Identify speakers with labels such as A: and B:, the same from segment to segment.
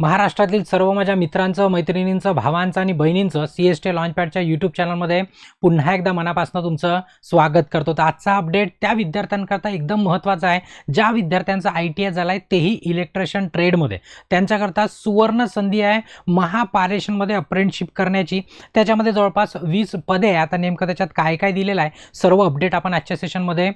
A: महाराष्ट्रातील सर्व माझ्या मित्रांचं मैत्रिणींचं भावांचं आणि बहिणींचं सी एस टी लॉन्चपॅडच्या यूट्यूब चॅनलमध्ये पुन्हा एकदा मनापासून तुमचं स्वागत करतो. तर आजचा अपडेट त्या विद्यार्थ्यांकरता एकदम महत्त्वाचा आहे. ज्या विद्यार्थ्यांचा आय टी आय झाला आहे तेही इलेक्ट्रिशियन ट्रेडमध्ये त्यांच्याकरता सुवर्ण संधी आहे. महापारेशनमध्ये अप्रेंटशिप करण्याची. त्याच्यामध्ये जवळपास वीस पदे आहे आता नेमकं त्याच्यात काय काय दिलेलं आहे सर्व अपडेट आपण आजच्या सेशनमध्ये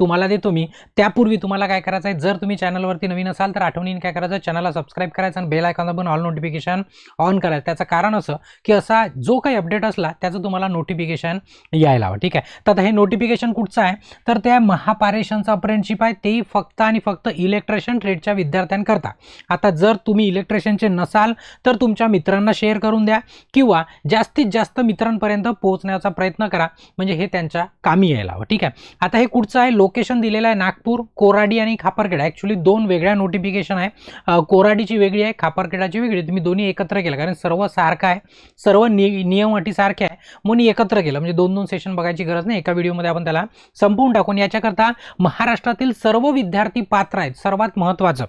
A: तुम्हाला देतो मी. त्यापूर्वी तुम्हाला काय करायचं आहे? जर तुम्ही चॅनलवरती नवीन असाल तर आठवणीने काय करायचं? चॅनलला सबस्क्राईब करायचं आणि बेल आयकॉन दाबून ऑल नोटिफिकेशन ऑन करायचं. त्याचं कारण असं की असा जो काही अपडेट असला त्याचं तुम्हाला नोटिफिकेशन यायला हवं. ठीक आहे? तर आता हे नोटिफिकेशन कुठचं आहे? तर त्या महापारेशनचं अप्रेंटशिप आहे. तेही फक्त आणि फक्त इलेक्ट्रिशियन ट्रेडच्या विद्यार्थ्यांकरता. आता जर तुम्ही इलेक्ट्रिशियनचे नसाल तर तुमच्या मित्रांना शेअर करून द्या किंवा जास्तीत जास्त मित्रांपर्यंत पोहोचण्याचा प्रयत्न करा. म्हणजे हे त्यांच्या कामी यायला हवं. ठीक आहे? आता हे कुठचं आहे? लोकेशन दिलेलं आहे नागपूर कोराडी आणि खापरखेडा. ॲक्च्युली दोन वेगळ्या नोटिफिकेशन आहे. कोराडीची वेगळी आहे खापरखेडाची वेगळी. तुम्ही दोन्ही एकत्र केलं. कारण सर्व सारखं आहे. सर्व नि नियम अटी सारखे आहे. म्हणून एकत्र केलं. म्हणजे दोन दोन सेशन बघायची गरज नाही. एका व्हिडिओमध्ये आपण त्याला संपवून टाकून. याच्याकरता महाराष्ट्रातील सर्व विद्यार्थी पात्र आहेत. सर्वात महत्त्वाचं.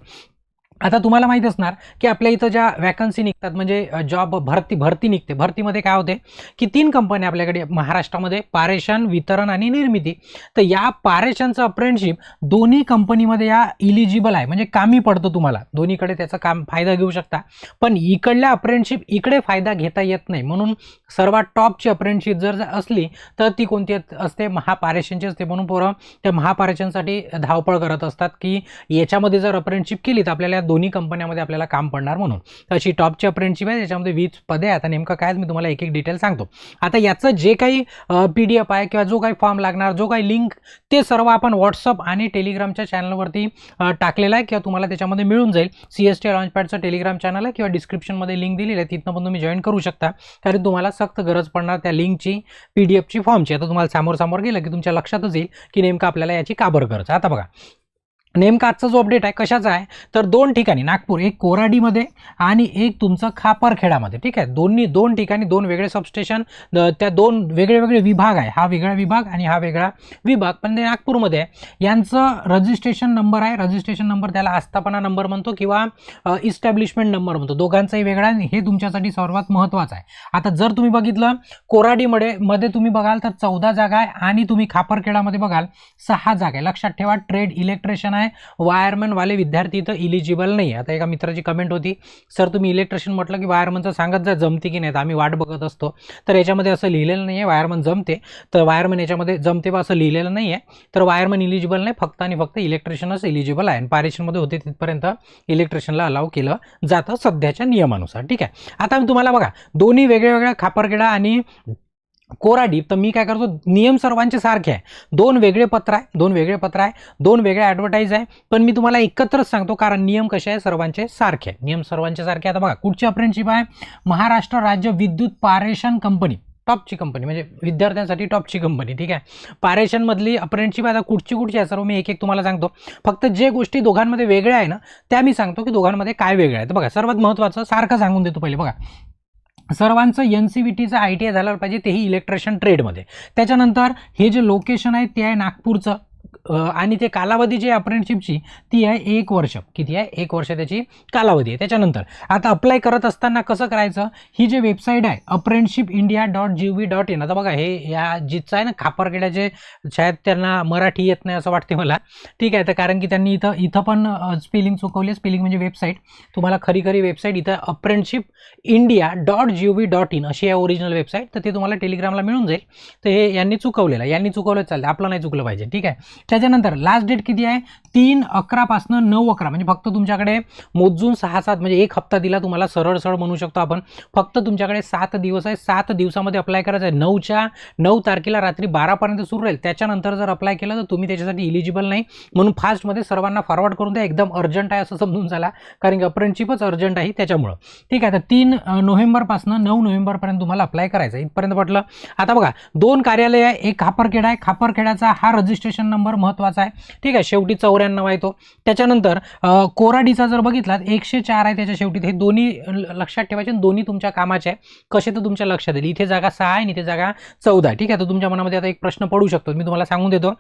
A: आता तुम्हाला माहीत असणार की आपल्या इथं ज्या वॅकन्सी निघतात म्हणजे जॉब भरती भरती निघते. भरतीमध्ये काय होते की तीन कंपन्या आपल्याकडे महाराष्ट्रामध्ये पारेषण वितरण आणि निर्मिती. तर या पारेषणचं अप्रेंटशिप दोन्ही कंपनीमध्ये या इलिजिबल आहे. म्हणजे कामी पडतं तुम्हाला. दोन्हीकडे त्याचा काम फायदा घेऊ शकता. पण इकडल्या अप्रेंटशिप इकडे फायदा घेता येत नाही. म्हणून सर्वात टॉपची अप्रेंटशिप जर असली तर ती कोणती असते? महापारेषणची असते. म्हणून पोरं त्या महापारेषणसाठी धावपळ करत असतात की याच्यामध्ये जर अप्रेंटशिप केली तर आपल्याला दोन्ही कंपन्यामध्ये आपल्याला काम पडणार म्हणून. तर अशी टॉपची अप्रेंटशिप आहे म्हणजे त्याच्यामध्ये वीज पदे आहे आता नेमकं काय मी तुम्हाला एक एक डिटेल सांगतो. आता याचं जे काही पी डी एफ आहे किंवा जो काही फॉर्म लागणार जो काही लिंक ते सर्व आपण व्हॉट्सअप आणि टेलिग्रामच्या चॅनलवरती टाकलेला टाकलेलं आहे किंवा तुम्हाला त्याच्यामध्ये मिळून जाईल. सी एस टी लॉन्चपॅडचं टेलिग्राम चॅनल आहे किंवा डिस्क्रिप्शनमध्ये लिंक दिलेली आहे तिथनं पण तुम्ही जॉईन करू शकता. कारण तुम्हाला सक्त गरज पडणार त्या लिंकची पी डी एफची फॉर्मची आता तुम्हाला समोर समोर गेलं की तुमच्या लक्षातच येईल की नेमकं आपल्याला याची काबर गरज आता बघा. नेमका आजचा जो अपडेट आहे कशाचा आहे? तर दोन ठिकाणी नागपूर एक कोराडीमध्ये आणि एक तुमचं खापरखेडामध्ये ठीक आहे? दोन्ही दोन ठिकाणी दोन वेगळे सबस्टेशन त्या दोन वेगळे वेगळे विभाग आहे. हा वेगळा विभाग आणि हा वेगळा विभाग. पण ते नागपूरमध्ये आहे यांचं रजिस्ट्रेशन नंबर आहे. रजिस्ट्रेशन नंबर त्याला आस्थापना नंबर म्हणतो किंवा इस्टॅब्लिशमेंट नंबर म्हणतो. दोघांचाही वेगळा आणि हे तुमच्यासाठी सर्वात महत्त्वाचं आहे. आता जर तुम्ही बघितलं कोराडीमध्ये मध्ये तुम्ही बघाल तर चौदा जागा आहे आणि तुम्ही खापरखेडामध्ये बघाल सहा जागा आहे. लक्षात ठेवा ट्रेड इलेक्ट्रिशियन आहे. वायरमॅनवाले विद्यार्थी इथं इलिजिबल नाही आता एका मित्राची कमेंट होती सर तुम्ही इलेक्ट्रिशियन म्हटलं की वायरमनचं सांगत जा जमते की नाही? तर आम्ही वाट बघत असतो. तर याच्यामध्ये असं लिहिलेलं नाही आहे वायरमन जमते. तर वायरमन याच्यामध्ये जमते बा असं लिहिलेलं नाही आहे तर वायरमन इलिजिबल नाही फक्त आणि फक्त इलेक्ट्रिशियनच इलिजिबल आहे. आणि पारेशनमध्ये होते तिथपर्यंत इलेक्ट्रिशियनला अलाव केलं जातं सध्याच्या नियमानुसार. ठीक आहे? आता मी तुम्हाला बघा दोन्ही वेगळ्या वेगळ्या खापरखेडा आणि कोराडी तर मी काय करतो नियम सर्वांचे सारखे आहे. दोन वेगळे पत्र आहे दोन वेगळे पत्र आहे दोन वेगळे ॲडव्हर्टाईज आहे पण मी तुम्हाला एकत्रच सांगतो कारण नियम कसे आहे सर्वांचे सारखे आहे नियम सर्वांचे सारखे आता बघा कुठची अप्रेंटशिप आहे? महाराष्ट्र राज्य विद्युत पारेषण कंपनी टॉपची कंपनी म्हणजे विद्यार्थ्यांसाठी टॉपची कंपनी ठीक आहे? पारेषणमधली अप्रेंटशिप आता कुठची कुठची आहे सर्व मी एक एक तुम्हाला सांगतो. फक्त जे गोष्टी दोघांमध्ये वेगळ्या आहे ना त्या मी सांगतो की दोघांमध्ये काय वेगळं आहे. तर बघा सर्वात महत्त्वाचं सारखं सांगून देतो पहिले. बघा सर्वांचं एन सी व्ही टीचं आय टी आय झालं पाहिजे तेही इलेक्ट्रिशियन ट्रेडमध्ये त्याच्यानंतर हे जे लोकेशन आहे ते आहे नागपूरचं. आणि ते कालावधी जी आहे अप्रेंटशिपची ती आहे एक वर्ष. किती आहे? एक वर्ष त्याची कालावधी आहे. त्याच्यानंतर आता अप्लाय करत असताना कसं करायचं? ही जी वेबसाईट आहे apprenticeship India dot G V dot in आता बघा हे या जिथचं आहे ना खापरखेड्याचे शायद त्यांना मराठी येत नाही असं वाटते मला. ठीक आहे तर कारण की त्यांनी इथं इथं पण स्पेलिंग चुकवली स्पेलिंग म्हणजे वेबसाईट तुम्हाला खरी खरी वेबसाईट इथं apprenticeship India dot G V dot in अशी आहे ओरिजिनल वेबसाईट तर ते तुम्हाला टेलिग्रामला मिळून जाईल. तर हे यांनी चुकवलेलं यांनी चुकवलं चालतं आपलं नाही चुकलं पाहिजे. ठीक आहे? त्याच्यानंतर लास्ट डेट किती आहे? तीन अकरापासनं नऊ अकरा. म्हणजे फक्त तुमच्याकडे मोजून सहा सात म्हणजे एक हप्ता दिला तुम्हाला सरळ सरळ म्हणू शकतो आपण. फक्त तुमच्याकडे सात दिवस आहे. सात दिवसामध्ये अप्लाय करायचं आहे. नऊच्या नऊ तारखेला रात्री बारापर्यंत सुरू राहील. त्याच्यानंतर जर अप्लाय केलं तर तुम्ही त्याच्यासाठी इलिजिबल नाही. म्हणून फास्टमध्ये सर्वांना फॉरवर्ड करून द्या. एकदम अर्जंट आहे असं समजून झाला. कारण की अप्रेंटशिपच अर्जंट आहे त्याच्यामुळं. ठीक आहे तर तीन नोव्हेंबरपासून नोव्हेंबरपासनं नऊ नोव्हेंबरपर्यंत तुम्हाला अप्लाय करायचं आहे. इथपर्यंत म्हटलं आता बघा दोन कार्यालय आहे. एक खापरखेडा आहे. खापरखेड्याचा हा रजिस्ट्रेशन नंबर महत्त्वाचा आहे. ठीक आहे शेवटी चौऱ्याण्णव आहे तो. त्याच्यानंतर कोराडीचा जर बघितलात एकशे चार आहे त्याच्या शेवटी हे दोन्ही ल- लक्षात ठेवायचे आणि दोन्ही तुमच्या कामाचे आहे कसे तर तुमच्या लक्षात येईल. इथे जागा सहा आहे आणि इथे जागा चौदा आहे. ठीक आहे तर तुमच्या मनामध्ये आता एक प्रश्न पडू शकतो. मी तुम्हाला सांगून देतो.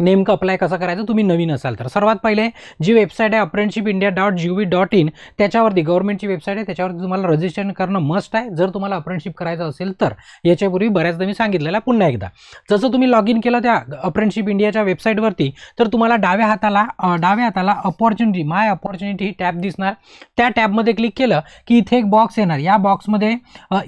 A: नेमकं अप्लाय कसं करायचं? तुम्ही नवीन असाल तर. सर्वात पहिले जी वेबसाईट आहे apprenticeship India dot G V dot in त्याच्यावरती गव्हर्नमेंटची वेबसाईट आहे त्याच्यावरती तुम्हाला रजिस्ट्रेशन करणं मस्ट आहे. जर तुम्हाला अप्रेंटशिप करायचं असेल तर याच्यापूर्वी बऱ्याचदा मी सांगितलेलं आहे पुन्हा एकदा. जसं तुम्ही लॉग इन केलं त्या अप्रेंटशिप इंडियाच्या वेबसाईटवरती तर तुम्हाला डाव्या हाताला डाव्या हाताला अपॉर्च्युनिटी माय अपॉर्च्युनिटी ही टॅब दिसणार. त्या टॅबमध्ये क्लिक केलं की इथे एक बॉक्स येणार. या बॉक्समध्ये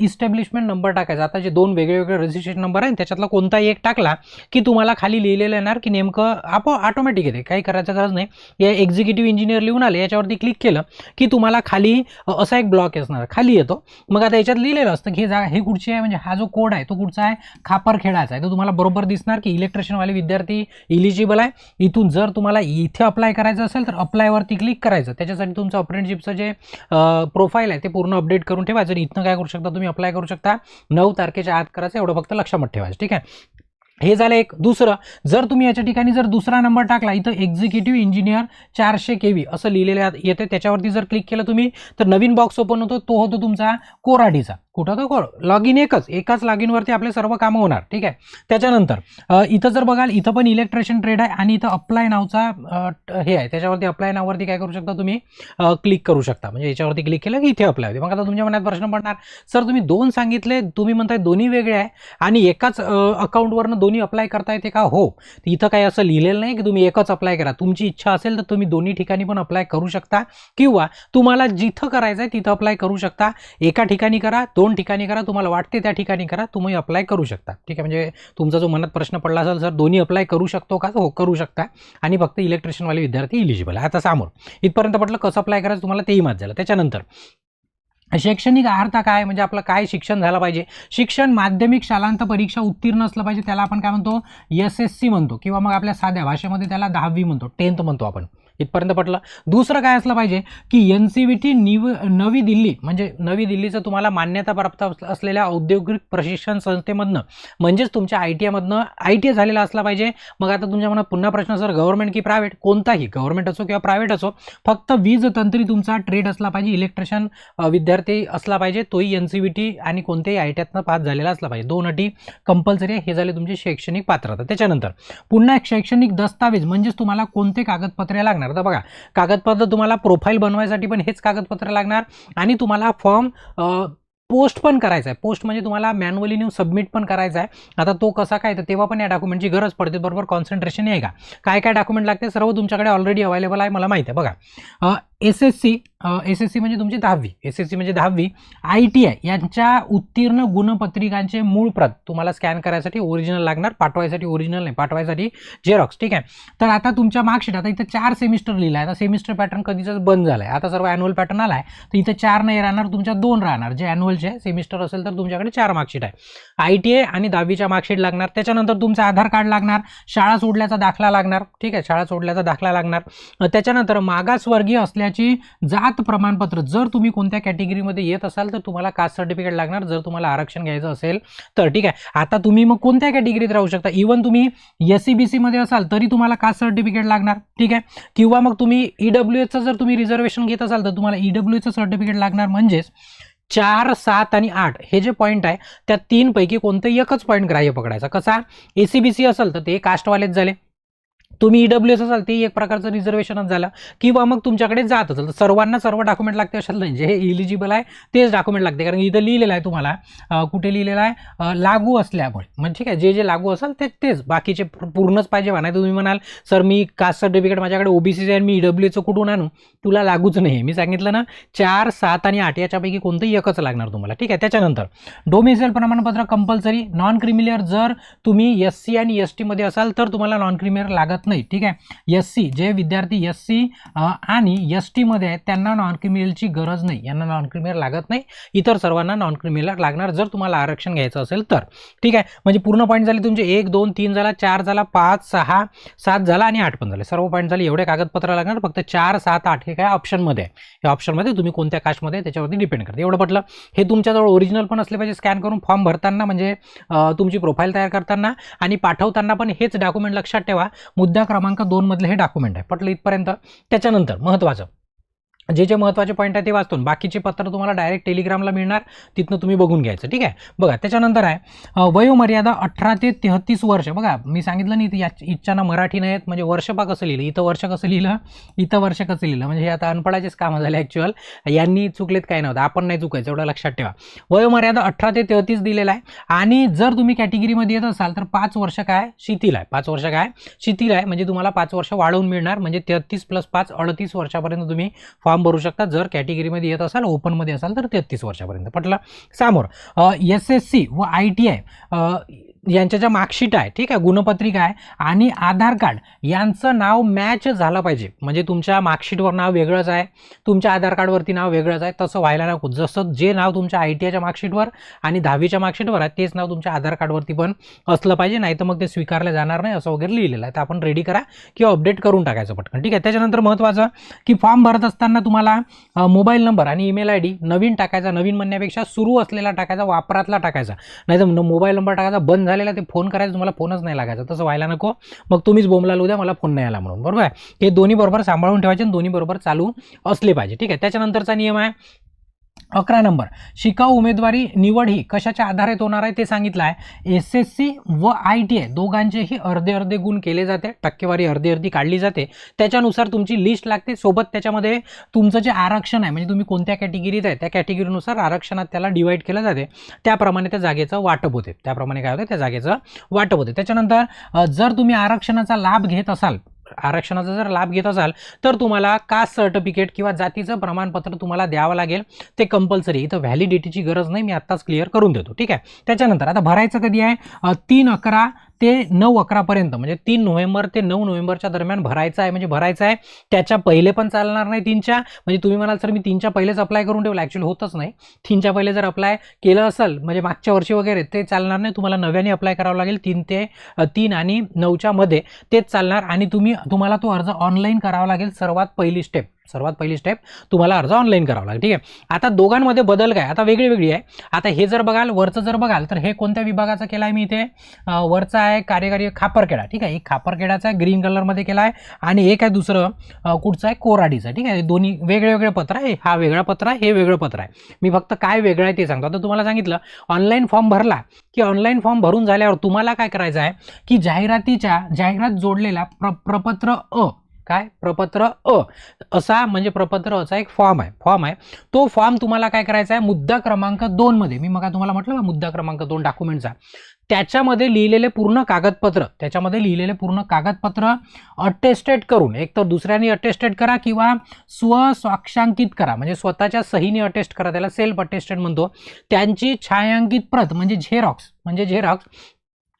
A: इस्टॅब्लिशमेंट नंबर टाकायचा. आता जे दोन वेगळे वेगळे रजिस्ट्रेशन नंबर आहे त्याच्यातला कोणताही एक टाकला की तुम्हाला खाली लिहिलेलं येणार की नेमकं आपो ऑटोमॅटिक येते. काही करायचं गरज नाही. या एक्झिक्युटिव्ह इंजिनियर लिहून आले याच्यावरती क्लिक केलं की तुम्हाला खाली असा एक ब्लॉक असणार. खाली येतो. मग आता याच्यात लिहिलेलं असतं की हे जागा हे कुठची आहे? म्हणजे हा जो कोड आहे तो कुठचा आहे? खापर खेळायचा आहे. तो तुम्हाला बरोबर दिसणार की इलेक्ट्रिशियनवाले विद्यार्थी इलिजिबल आहे. इथून जर तुम्हाला इथे अप्लाय करायचं असेल तर अप्लायवरती क्लिक करायचं. त्याच्यासाठी तुमचं अप्रेंटशिपचं जे प्रोफाईल आहे ते पूर्ण अपडेट करून ठेवायचं. आणि इथनं काय करू शकता तुम्ही? अप्लाय करू शकता. नऊ तारखेच्या आत करायचं. एवढं फक्त लक्षात ठेवायचं. ठीक आहे? हे झालं एक. दुसरं जर तुम्ही याच्या ठिकाणी जर दुसरा नंबर टाकला इथं एक्झिक्युटिव्ह इंजिनियर चारशे के व्ही असं लिहिलेलं आहे- येते. त्याच्यावरती जर क्लिक केलं तुम्ही तर नवीन बॉक्स ओपन होतो तो होतो तुमचा कोराडीचा. कुठं तो कोर. लॉग इन एकच. एकाच लॉग इनवरती आपले सर्व कामं होणार. ठीक आहे? त्याच्यानंतर इथं जर बघाल इथं पण इलेक्ट्रिशियन ट्रेड आहे आणि इथं अप्लाय नावचा हे आहे. त्याच्यावरती अप्लाय नाववरती काय करू शकता तुम्ही? क्लिक करू शकता. म्हणजे याच्यावरती क्लिक केलं की इथे अप्लाय होते. मग आता तुमच्या मनात प्रश्न पडणार सर तुम्ही दोन सांगितले तुम्ही म्हणताय दोन्ही वेगळे आहे आणि एकाच अकाउंटवरनं दोन्ही अप्लाय करता येते का? हो. इथं काही असं लिहिलेलं नाही की तुम्ही एकच अप्लाय करा. तुमची इच्छा असेल तर तुम्ही दोन्ही ठिकाणी पण अप्लाय करू शकता किंवा तुम्हाला जिथं करायचं आहे तिथं अप्लाय करू शकता. एका ठिकाणी करा दोन दोन ठिकाणी करा तुम्हाला वाटते त्या ठिकाणी करा तुम्ही अप्लाय करू शकता. ठीक आहे म्हणजे तुमचा जो मनात प्रश्न पडला असेल सर दोन्ही अप्लाय करू शकतो का? हो करू शकता. आणि फक्त इलेक्ट्रिशियनवाले विद्यार्थी इलिजिबल आता समोर इथपर्यंत म्हटलं कसं अप्लाय करायचं तुम्हाला तेही मात झालं. त्याच्यानंतर शैक्षणिक अर्थ काय? म्हणजे आपलं काय शिक्षण झालं पाहिजे? शिक्षण माध्यमिक शालांत परीक्षा उत्तीर्ण असलं पाहिजे त्याला आपण काय म्हणतो? एस एस सी म्हणतो. किंवा मग आपल्या साध्या भाषेमध्ये त्याला दहावी म्हणतो. टेन्थ म्हणतो आपण. इथपर्यंत पटलं. दुसरं काय असलं पाहिजे की एन सी व्ही टी निव नवी दिल्ली म्हणजे नवी दिल्लीचं तुम्हाला मान्यता प्राप्त अस- असलेल्या औद्योगिक प्रशिक्षण संस्थेमधनं म्हणजेच तुमच्या आय टी आयमधनं आय टी आय झालेला असला पाहिजे. मग आता तुमच्या मनात पुन्हा प्रश्न सर गव्हर्नमेंट की प्रायव्हेट कोणताही गव्हर्नमेंट असो किंवा प्रायव्हेट असो फक्त वीज तंत्री तुमचा ट्रेड असला पाहिजे इलेक्ट्रिशियन विद्यार्थी असला पाहिजे तोही एन सी व्ही टी आणि कोणत्याही आय टी आयतनं पास झालेला असला पाहिजे. दोन अटी कंपल्सरी आहे हे झाले तुमची शैक्षणिक पात्रता. त्याच्यानंतर पुन्हा एक शैक्षणिक दस्तावेज म्हणजेच तुम्हाला कोणते कागदपत्रे लागणार? तर बघा कागदपत्र तुम्हाला प्रोफाईल बनवायसाठी पण हेच कागदपत्र लागणार आणि तुम्हाला फॉर्म पोस्ट पण करायचा आहे. पोस्ट म्हणजे तुम्हाला मॅन्युअली नेऊन सबमिट पण करायचा आहे. आता तो कसा काय तर तेव्हा पण या डॉक्युमेंटची गरज पडते. बरोबर कॉन्सन्ट्रेशन आहे का? काय काय डॉक्युमेंट लागते? सर्व तुमच्याकडे ऑलरेडी अवेलेबल आहे मला माहिती आहे. बघा S S C S S C म्हणजे तुमची दहावी एस एस सी म्हणजे दहावी. आय टी आय यांच्या उत्तीर्ण गुणपत्रिकांचे मूळ प्रत तुम्हाला स्कॅन करायसाठी ओरिजिनल लागणार पाठवायसाठी ओरिजिनल नाही पाठवायसाठी झेरॉक्स ठीक आहे? तर आता तुमच्या मार्कशीट आता इथं चार सेमिस्टर लिहिला आहे आता सेमिस्टर पॅटर्न कधीच बंद झाला आहे आता सर्व ॲन्युअल पॅटर्न आला आहे तर इथं चार नाही राहणार तुमच्या दोन राहणार. जे ॲन्युअलचे सेमिस्टर असेल तर तुमच्याकडे चार मार्कशीट आहे. आय टी आय आणि दहावीच्या मार्कशीट लागणार त्याच्यानंतर तुमचं आधार कार्ड लागणार शाळा सोडल्याचा दाखला लागणार ठीक आहे? शाळा सोडल्याचा दाखला लागणार. त्याच्यानंतर मागासवर्गीय असल्याची जात प्रमाणपत्र. जर तुम्ही कोणत्या कॅटेगरीमध्ये येत असाल तर तुम्हाला कास्ट सर्टिफिकेट लागणार. जर तुम्हाला आरक्षण घ्यायचं असेल तर ठीक आहे. आता तुम्ही मग कोणत्या कॅटेगरीत राहू शकता? इवन तुम्ही एस सी बी सीमध्ये असाल तरी तुम्हाला कास्ट सर्टिफिकेट लागणार. ठीक आहे? किंवा मग तुम्ही ई डब्ल्यू एचं जर तुम्ही रिझर्वेशन घेत असाल तर तुम्हाला ई डब्ल्यू एचं सर्टिफिकेट लागणार. म्हणजेच चार सात आणि आठ हे जे पॉईंट आहे त्या तीनपैकी कोणतंही एकच पॉईंट ग्राह्य पकडायचा. कसा? ए सी बी सी असेल तर ते कास्टवालेच झाले. तुम्ही ई डब्ल्यू एस असाल ते एक प्रकारचं रिझर्वेशनच झालं. किंवा मग तुमच्याकडे जात असेल तर सर्वांना सर्व डॉक्युमेंट लागते अशा नाही. जे इलिजिबल आहे तेच डॉक्युमेंट लागते. कारण इथं लिहिलेलं आहे तुम्हाला कुठे लिहिलेलं आहे लागू असल्यामुळे. म्हणजे ठीक आहे जे जे लागू असेल ते तेच. बाकीचे पूर्णच पाहिजे म्हणा तुम्ही म्हणाल सर मी कास्ट सर्टिफिकेट माझ्याकडे ओबीसी आहे आणि मी ई डब्ल्यू एचं कुठून आणू? तुला लागूच नाही. मी सांगितलं ना चार सात आणि आठ याच्यापैकी कोणतंही एकच लागणार तुम्हाला. ठीक आहे त्याच्यानंतर. डोमिसाईल प्रमाणपत्र कंपल्सरी नॉन क्रिमिलियर जर तुम्ही एस सी आणि एस टीमध्ये असाल तर तुम्हाला नॉन क्रिमिलियर लागत नाही ठीक आहे? एस सी जे विद्यार्थी एस सी आणि एस टीमध्ये आहेत त्यांना नॉन क्रिमिनलची गरज नाही. यांना नॉन क्रिमिनल लागत नाही. इतर सर्वांना नॉन क्रिमिनल लागणार जर तुम्हाला आरक्षण घ्यायचं असेल तर. ठीक आहे? म्हणजे पूर्ण पॉईंट झाले तुमचे एक दोन तीन झाला चार झाला पाच सहा सात झाला आणि आठ पण झाले. सर्व पॉईंट झाले एवढे कागदपत्र लागणार फक्त चार सात आठ हे काय ऑप्शनमध्ये आहे. या ऑप्शनमध्ये तुम्ही कोणत्या कास्टमध्ये त्याच्यावरती डिपेंड करते. एवढं पटलं? हे तुमच्याजवळ ओरिजिनल पण असले पाहिजे स्कॅन करून फॉर्म भरताना म्हणजे तुमची प्रोफाईल तयार करताना आणि पाठवताना पण हेच डॉक्युमेंट लक्षात ठेवा. मुद्दा क्रमांक दोन मधले हे डॉक्युमेंट आहे. पटलं इथपर्यंत. त्याच्यानंतर महत्त्वाचं जे जे महत्त्वाचे पॉईंट आहे ते वाचतो बाकीचे पत्र तुम्हाला डायरेक्ट टेलिग्रामला मिळणार. तिथनं तुम्ही बघून घ्यायचं ठीक आहे? बघा त्याच्यानंतर आहे वयोमर्यादा अठरा ते तेहतीस वर्ष. बघा मी सांगितलं नाही या इच्छाना मराठी नाहीत आहेत म्हणजे वर्ष पा कसं लिहिलं? इथं वर्ष कसं लिहिलं? इथं वर्ष कसं लिहिलं? म्हणजे हे आता अनपडाचेच कामं झाले ॲक्च्युअल यांनी चुकलेत काय नव्हतं. आपण नाही चुकायचं एवढं लक्षात ठेवा. वयोमर्यादा अठरा ते तेहतीस दिलेला आहे. आणि जर तुम्ही कॅटेगरीमध्ये येत असाल तर पाच वर्ष काय? शिथिल आहे. पाच वर्ष काय? शिथिल आहे. म्हणजे तुम्हाला पाच वर्ष वाढवून मिळणार. म्हणजे तेहतीस प्लस पाच अडतीस वर्षापर्यंत तुम्ही फॉर्म भरू शकता जर कॅटेगरीमध्ये येत असाल ओपनमध्ये असाल तर तेहतीस वर्षापर्यंत पटलं. समोर एस एस सी व आय टी आय यांच्या ज्या मार्कशीट आहे ठीक आहे गुणपत्रिका आहे आणि आधार कार्ड यांचं नाव मॅच झालं पाहिजे. म्हणजे तुमच्या मार्कशीटवर नाव वेगळंच आहे तुमच्या आधार कार्डवरती नाव वेगळंच आहे तसं व्हायला नको. जसं जे नाव तुमच्या आय टी आयच्या मार्कशीटवर आणि दहावीच्या मार्कशीटवर आहे तेच नाव तुमच्या आधार कार्डवरती पण असलं पाहिजे नाही तर मग ते स्वीकारलं जाणार नाही असं वगैरे लिहिलेलं आहे. तर आपण रेडी करा किंवा अपडेट करून टाकायचं पटकन. ठीक आहे त्याच्यानंतर महत्त्वाचं की फॉर्म भरत असताना तुम्हाला मोबाईल नंबर आणि ईमेल आय डी नवीन टाकायचा नवीन म्हणण्यापेक्षा सुरू असलेला टाकायचा वापरातला टाकायचा. नाही तर मोबाईल नंबर टाकायचा बंद झालेला ते फोन करायचं तुम्हाला फोनच नाही लागायचा. तसं व्हायला नको. मग तुम्हीच बोंबला उद्या मला फोन नाही आला म्हणून. बरोबर आहे? हे दोन्ही बरोबर सांभाळून ठेवायचे आणि दोन्ही बरोबर चालू असले पाहिजे. ठीक आहे? त्याच्यानंतरचा नियम आहे अकरा नंबर. शिकाऊ उमेदवारी निवड ही कशाच्या आधारित होणार आहे ते सांगितलं आहे एस एस सी व आय टी आय दोघांचेही अर्धे अर्धे गुण केले जाते. टक्केवारी अर्धी अर्धी काढली जाते. त्याच्यानुसार तुमची लिस्ट लागते. सोबत त्याच्यामध्ये तुमचं जे आरक्षण आहे म्हणजे तुम्ही कोणत्या कॅटेगरीत आहे त्या कॅटेगरीनुसार आरक्षणात त्याला डिवाईड केलं जाते. त्याप्रमाणे त्या जागेचं वाटप होते. त्याप्रमाणे काय होते? त्या जागेचं वाटप होते. त्याच्यानंतर जर तुम्ही आरक्षणाचा लाभ घेत असाल आरक्षणाचा जर लाभ घेत असाल तर तुम्हाला कास्ट सर्टिफिकेट किंवा जातीचं प्रमाणपत्र तुम्हाला द्यावं लागेल. ते कंपल्सरी इथं व्हॅलिडिटीची गरज नाही. मी आत्ताच क्लिअर करून देतो. ठीक आहे? त्याच्यानंतर आता भरायचं कधी आहे? तीन अकरा ते नऊ अकरापर्यंत म्हणजे तीन नोव्हेंबर ते नऊ नोव्हेंबरच्या दरम्यान भरायचं आहे म्हणजे भरायचं आहे. त्याच्या पहिले पण चालणार नाही तीनच्या. म्हणजे तुम्ही म्हणाल सर मी तीनच्या पहिलेच अप्लाय करून ठेवलं. ॲक्च्युली होतच नाही. तीनच्या पहिले जर अप्लाय केलं असेल म्हणजे मागच्या वर्षी वगैरे ते चालणार नाही. तुम्हाला नव्याने अप्लाय करावं लागेल तीन ते तीन आणि नऊच्या मध्ये. तेच चालणार आणि तुम्ही तुम्हाला तो अर्ज ऑनलाईन करावा लागेल सर्वात पहिली स्टेप सर्वात पहिली स्टेप तुम्हाला अर्ज ऑनलाईन करावा लागेल. ठीक आहे? आता दोघांमध्ये बदल काय? आता वेगळी वेगळी आहे. आता हे जर बघाल वरचं जर बघाल तर हे कोणत्या विभागाचं केलं आहे मी इथे? वरचा वरचं आहे कार्यकारी खापरखेडा. ठीक आहे? एक खापरखेडाचा आहे ग्रीन कलरमध्ये केला आहे आणि एक आहे दुसरं कुठचं आहे? कोराडीचं. ठीक आहे? दोन्ही वेगळे वेगळे पत्र आहे. हा वेगळा पत्र आहे हे वेगळं पत्र आहे. मी फक्त काय वेगळं आहे ते सांगतो. आता तुम्हाला सांगितलं ऑनलाईन फॉर्म भरला की ऑनलाईन फॉर्म भरून झाल्यावर तुम्हाला काय करायचं आहे? की जाहिरातीच्या जाहिरात जोडलेला प्र प्रपत्र अ काय? प्रपत्र अ. असा म्हणजे प्रपत्र असा एक फॉर्म आहे. फॉर्म आहे. तो फॉर्म तुम्हाला काय करायचा आहे? मुद्दा क्रमांक दोनमध्ये मी मग तुम्हाला म्हटलं ना मुद्दा क्रमांक दोन डॉक्युमेंटचा त्याच्यामध्ये लिहिलेले पूर्ण कागदपत्र त्याच्यामध्ये लिहिलेले पूर्ण कागदपत्र अटेस्टेड करून एक तर दुसऱ्याने अटेस्टेड करा किंवा स्वस्वाक्षांकित करा. म्हणजे स्वतःच्या सहीने अटेस्ट करा त्याला सेल्फ अटेस्टेड म्हणतो. त्यांची छायांकित प्रत म्हणजे झेरॉक्स म्हणजे झेरॉक्स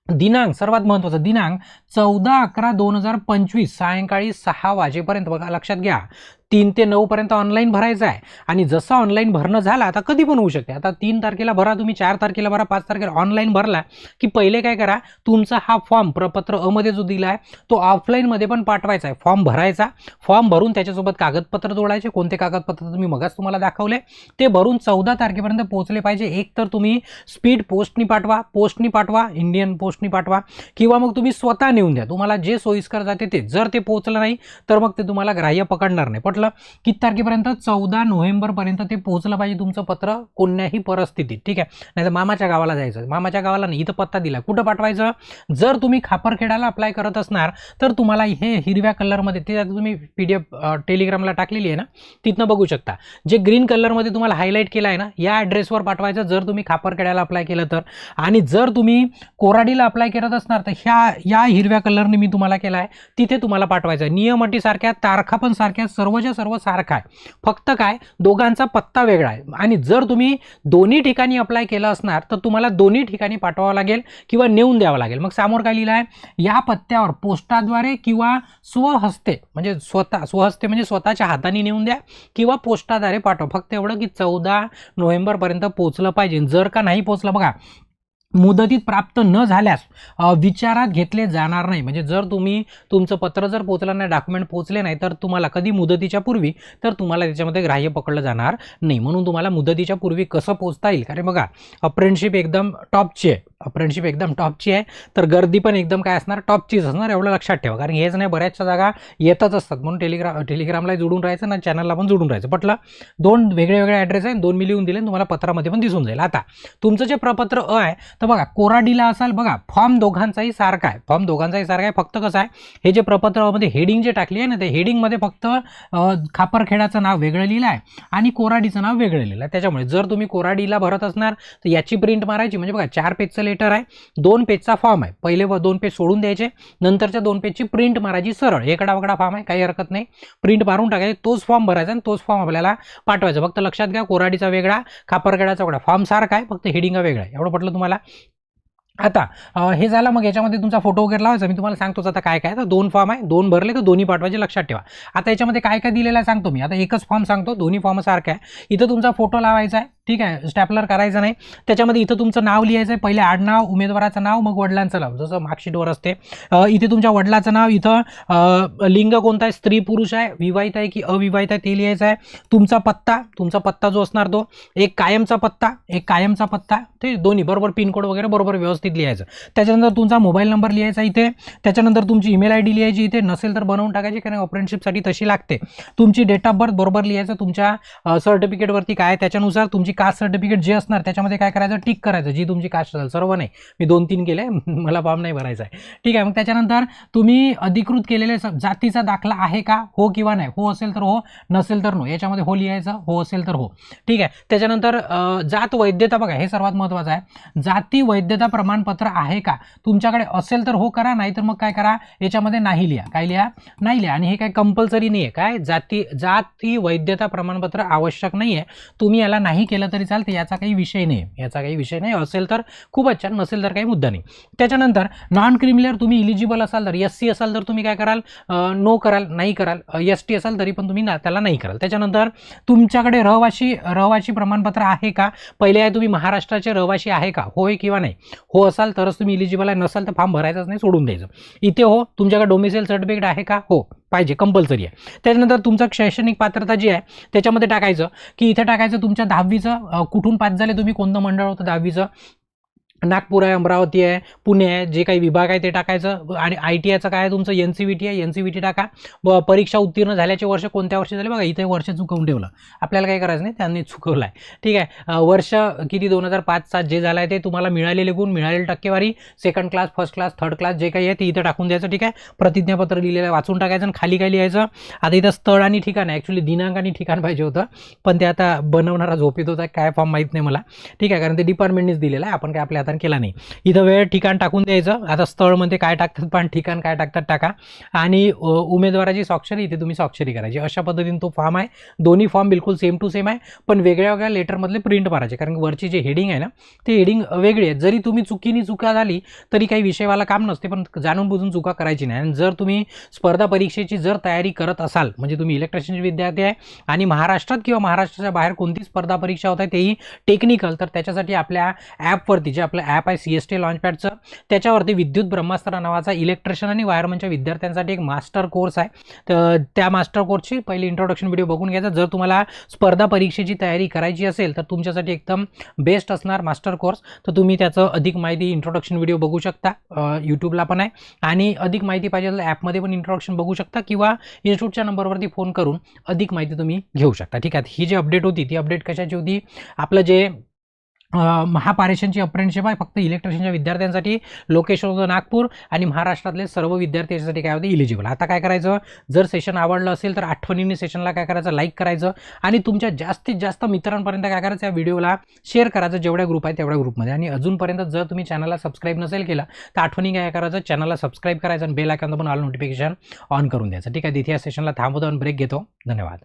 A: दिनांक सर्वात महत्त्वाचा दिनांक चौदा अकरा दोन हजार पंचवीस सायंकाळी सहा वाजेपर्यंत बघा लक्षात घ्या. तीन ते नऊपर्यंत ऑनलाईन भरायचं आहे. आणि जसं ऑनलाईन भरणं झालं आता कधी पण होऊ शकते. आता तीन तारखेला भरा तुम्ही चार तारखेला भरा पाच तारखेला ऑनलाईन भरला की पहिले काय करा तुमचा हा फॉर्म प्रपत्र अमध्ये जो दिला आहे तो ऑफलाईनमध्ये पण पाठवायचा आहे. फॉर्म भरायचा फॉर्म भरून त्याच्यासोबत कागदपत्र जोडायचे. कोणते कागदपत्र तुम्ही मगाच तुम्हाला दाखवले ते भरून चौदा तारखेपर्यंत पोहोचले पाहिजे. एक तर तुम्ही स्पीड पोस्टनी पाठवा पोस्टनी पाठवा इंडियन पोस्टनी पाठवा. किंवा मग तुम्ही स्वतः नेऊन द्या. तुम्हाला जे सोयीस्कर जाते ते. जर ते पोहोचलं नाही तर मग ते तुम्हाला ग्राह्य पकडणार नाही. पटलं? किती तारखेपर्यंत? चौदा नोव्हेंबरपर्यंत ते पोहोचलं पाहिजे तुमचं पत्र कोणत्याही परिस्थितीत. ठीक आहे? नाही तर मामाच्या गावाला जायचं. मामाच्या गावाला नाही इथं पत्ता दिला. कुठं पाठवायचं? जर तुम्ही खापरखेडाला अप्लाय करत असणार तर तुम्हाला हे हिरव्या कलरमध्ये ते तुम्ही पी डी एफ टेलिग्रामला टाकलेली आहे ना तिथनं बघू शकता. जे ग्रीन कलरमध्ये तुम्हाला हायलाईट केलं आहे ना या ॲड्रेसवर पाठवायचं. जर तुम्ही खापरखेड्याला अप्लाय केलं तर. आणि जर तुम्ही कोराडीला अप्लाय करत असणार तर ह्या या हिरव्या कलरने मी तुम्हाला केला आहे तिथे तुम्हाला पाठवायचं आहे. नियम अटीसारख्या तारखा पण सारख्या सर्वच्या सर्व सारखा आहे. फक्त काय दोघांचा पत्ता वेगळा आहे. आणि जर तुम्ही दोन्ही ठिकाणी अप्लाय केलं असणार तर तुम्हाला दोन्ही ठिकाणी पाठवावं लागेल किंवा नेऊन द्यावं लागेल. मग समोर काय लिहिलं आहे? या पत्त्यावर पोस्टाद्वारे किंवा स्वहस्ते म्हणजे स्वतः स्वहस्ते म्हणजे स्वतःच्या हाताने नेऊन द्या किंवा पोस्टाद्वारे पाठवा. फक्त एवढं की चौदा नोव्हेंबरपर्यंत पोचलं पाहिजे. जर का नाही पोचलं बघा मुदतीत प्राप्त न झाल्यास विचारात घेतले जाणार नाही. म्हणजे जर तुम्ही तुमचं पत्र जर पोचलं नाही डॉक्युमेंट पोचले नाही तर तुम्हाला कधी मुदतीच्या पूर्वी तर तुम्हाला त्याच्यामध्ये ग्राह्य पकडलं जाणार नाही. म्हणून तुम्हाला मुदतीच्या पूर्वी कसं पोचता येईल? कारण बघा अप्रेंटशिप एकदम टॉपची आहे. फ्रेंडशिप एकदम टॉपची आहे. तर गर्दी पण एकदम काय असणार टॉपचीच असणार एवढं लक्षात ठेवा. कारण हेच नाही बऱ्याचशा जागा येतच असतात. म्हणून टेलिग्राम टेलिग्रामला जोडून राहायचं ना चॅनलला पण जोडून राहायचं. पटलं? दोन वेगळे वेगळे ॲड्रेस आहे दोन मी लिहून दिले तुम्हाला पत्रामध्ये पण दिसून जाईल. आता तुमचं जे प्रपत्र अ आहे तर बघा कोराडीला असाल बघा फॉर्म दोघांचाही सारखा आहे. फॉर्म दोघांचाही सारखा आहे फक्त कसं आहे हे जे प्रपत्रामध्ये हेडिंग जे टाकली आहे ना ते हेडिंगमध्ये फक्त खापरखेडाचं नाव वेगळं लिहिलं आहे आणि कोराडीचं नाव वेगळं लिहिलं आहे. त्याच्यामुळे जर तुम्ही कोराडीला भरत असणार तर याची प्रिंट मारायची. म्हणजे बघा चार पेजचं लेटर आहे. दोन पेजचा फॉर्म आहे. पहिले व दोन पेज सोडून द्यायचे. नंतरच्या दोन पेजची प्रिंट मारायची सरळ. एकडा वगडा फॉर्म आहे. काही हरकत नाही. प्रिंट मारून टाकायचे. तोच फॉर्म भरायचा आणि तोच फॉर्म आपल्याला पाठवायचा. फक्त लक्षात घ्या कोराडीचा वेगळा खापरगडाचा वेगळा. फॉर्म सारखा आहे. फक्त हेडिंग वेगळा आहे. एवढं पटलं तुम्हाला? आता हे झालं. मग याच्यामध्ये तुमचा फोटो वगैरे लावायचा. मी तुम्हाला सांगतोच आता काय काय तर दोन फॉर्म आहे. दोन भरले तर दोन्ही पाठवायचे लक्षात ठेवा. आता याच्यामध्ये काय काय दिलेलं आहे सांगतो मी. आता एकच फॉर्म सांगतो. दोन्ही फॉर्म सारखा आहे. इथं तुमचा फोटो लावायचा आहे. ठीक आहे स्टॅपलर करायचं नाही. त्याच्यामध्ये इथं तुमचं नाव लिहायचं आहे. पहिले आडनाव उमेदवाराचं नाव मग वडिलांचं नाव. जसं मार्कशीटवर असते. इथे तुमच्या वडिलाचं नाव इथं लिंग कोणता आहे? स्त्री पुरुष आहे. विवाहित आहे की अविवाहित आहे ते लिहायचं आहे. तुमचा पत्ता तुमचा पत्ता जो असणार तो एक कायमचा पत्ता एक कायमचा पत्ता ते दोन्ही बरोबर पिनकोड वगैरे बरोबर व्यवस्थित लिहायचं. त्याच्यानंतर तुमचा मोबाईल नंबर लिहायचा इथे. त्याच्यानंतर तुमची ईमेल आय डी लिहायची इथे. नसेल तर बनवून टाकायची कारण अप्रेंटिसशिपसाठी तशी लागते. तुमची डेट ऑफ बर्थ बरोबर लिहायचं. तुमच्या सर्टिफिकेटवरती काय त्याच्यानुसार तुमची कास्ट सर्टिफिकेट जे असणार त्याच्यामध्ये काय करायचं? टिक करायचं जी तुमची कास्ट असेल. सर्व नाही. मी दोन तीन केले मला फॉर्म नाही भरायचा आहे. ठीक आहे मग त्याच्यानंतर तुम्ही अधिकृत केलेले स- जातीचा दाखला आहे का? हो किंवा नाही? हो असेल तर हो नसेल तर नो याच्यामध्ये हो लिहायचं हो असेल तर हो. ठीक आहे त्याच्यानंतर जात वैद्यता बघा हे सर्वात महत्त्वाचं आहे. जाती वैद्यता प्रमाणपत्र आहे का? तुमच्याकडे असेल तर हो करा नाही तर मग काय करा? याच्यामध्ये नाही लिहा. काय लिहा? नाही लिहा. आणि हे काय कंपल्सरी नाही आहे काय? जाती जाती वैद्यता प्रमाणपत्र आवश्यक नाही आहे तुम्ही याला नाही केलं तरी चालते याचा काही विषय नाही. याचा काही विषय नाही असेल तर खूपच छान नसेल तर काही मुद्दा नाही. त्याच्यानंतर नॉन क्रिमिलियर तुम्ही इलिजिबल असाल तर एस सी असाल तर तुम्ही काय कराल? नो कराल नाही कराल. एस टी असाल तरी पण तुम्ही ना त्याला नाही कराल. त्याच्यानंतर तुमच्याकडे रहिवाशी रहिवाशी प्रमाणपत्र आहे का? पहिले आहे तुम्ही महाराष्ट्राचे रहिवाशी आहे का? होय किंवा नाही? हो असाल तरच तुम्ही इलिजिबल आहे नसाल तर फॉर्म भरायचाच नाही सोडून द्यायचं. इथे हो तुमच्याकडे डोमिसाईल सर्टिफिकेट आहे का? हो. पाहिजे कंपल्सरी आहे. त्याच्यानंतर तुमचं शैक्षणिक पात्रता जी आहे त्याच्यामध्ये टाकायचं की इथं टाकायचं तुमच्या दहावीचं कुठून पास झाले तुम्ही कोणतं मंडळ होतं दहावीचं? नागपूर आहे अमरावती आहे पुणे आहे जे काही विभाग आहे ते टाकायचं. आणि आय टी आयचं काय आहे तुमचं? एन सी व्ही टी आहे. एन सी व्ही टी टाका. ब परीक्षा उत्तीर्ण झाल्याचे वर्ष कोणत्या वर्षी झाले? बघा इथे वर्ष चुकवून ठेवलं. आपल्याला काही करायचं नाही त्यांनी चुकवलं आहे ठीक आहे. वर्ष किती? दोन हजार पाच सात जे झालं आहे ते तुम्हाला मिळालेले गुण मिळालेली टक्केवारी. Second class first class third class जे काही आहे ते इथं टाकून द्यायचं ठीक आहे. प्रतिज्ञापत्र लिहिलेलं आहे वाचून टाकायचं आणि खाली काय लिहायचं? आता इथं स्थळ आणि ठिकाण आहे. ॲक्च्युली दिनांक आणि ठिकाण पाहिजे होतं. पण ते आता बनवणारा झोपेत होता. काय फॉर्म माहीत नाही मला. ठीक आहे. कारण ते डिपार्टमेंटनेच दिलेलं आहे. आपण काय आपल्या हाताने केला नाही. इथं वेळ ठिकाण टाकून द्यायचं. आता स्थळमध्ये काय टाकतात पण ठिकाण काय टाकतात टाका. आणि उमेदवाराची स्वाक्षरी इथे तुम्ही स्वाक्षरी करायची. अशा पद्धतीने तो फॉर्म आहे. दोन्ही फॉर्म बिलकुल सेम टू सेम आहे. पण वेगळ्या वेगळ्या लेटरमधले प्रिंट मारायचे. कारण वरची जे हेडिंग आहे ना ते हेडिंग वेगळी आहे जरी तुम्ही चुकीने चुका झाली तरी काही विषयवाला काम नसते. पण जाणून बुजून चुका करायची नाही. आणि जर तुम्ही स्पर्धा परीक्षेची जर तयारी करत असाल म्हणजे तुम्ही इलेक्ट्रिशियनचे विद्यार्थी आहे आणि महाराष्ट्रात किंवा महाराष्ट्राच्या बाहेर कोणती स्पर्धा परीक्षा होत आहे तेही टेक्निकल तर त्याच्यासाठी आपल्या ॲपवरती जे आपलं ॲप आहे सी एस टी लॉन्चपॅडचं त्याच्यावरती विद्युत ब्रह्मास्त्र नावाचा इलेक्ट्रिशियन आणि वायरमनच्या विद्यार्थ्यांसाठी एक मास्टर कोर्स आहे. तर त्या मास्टर कोर्सची पहिली इंट्रोडक्शन व्हिडिओ बघून घ्यायचा. जर तुम्हाला स्पर्धा परीक्षेची तयारी करायची असेल तर तुमच्यासाठी एकदम बेस्ट असणार मास्टर कोर्स तर तुम्ही त्याचं अधिक माहिती इंट्रोडक्शन व्हिडिओ बघू शकता यूट्यूबला पण आहे. आणि अधिक माहिती पाहिजे तर ॲपमध्ये पण इंट्रोडक्शन बघू शकता किंवा इन्स्टिट्यूटच्या नंबरवरती फोन करून अधिक माहिती तुम्ही घेऊ शकता. ठीक आहे. ही जी अपडेट होती ती अपडेट कशाची होती? आपलं जे महापारेशनची महापारेषणची आहे. फक्त इलेक्ट्रिशियनच्या विद्यार्थ्यांसाठी लोकेशन होतं नागपूर आणि महाराष्ट्रातले सर्व विद्यार्थी याच्यासाठी काय होते इलिजिबल आता काय करायचं? जर सेशन आवडलं असेल तर आठवणीने सेशनला काय करायचं? लाईक करायचं. आणि तुमच्या जास्तीत जास्त मित्रांपर्यंत काय करायचं? या व्हिडिओला शेअर करायचं. जेवढ्या ग्रुप आहे तेवढ्या ग्रुपमध्ये आणि अजूनपर्यंत जर तुम्ही चॅनलला सबस्क्राईब नसेल केलं तर आठवणी काय करायचं? चॅनलला सबस्क्राईब करायचं आणि बेल आयकॉन पण ऑल नोटिफिकेशन ऑन करून द्यायचं. ठीक आहे तिथे या सेशनला थांबवतो आणि ब्रेक घेतो. धन्यवाद.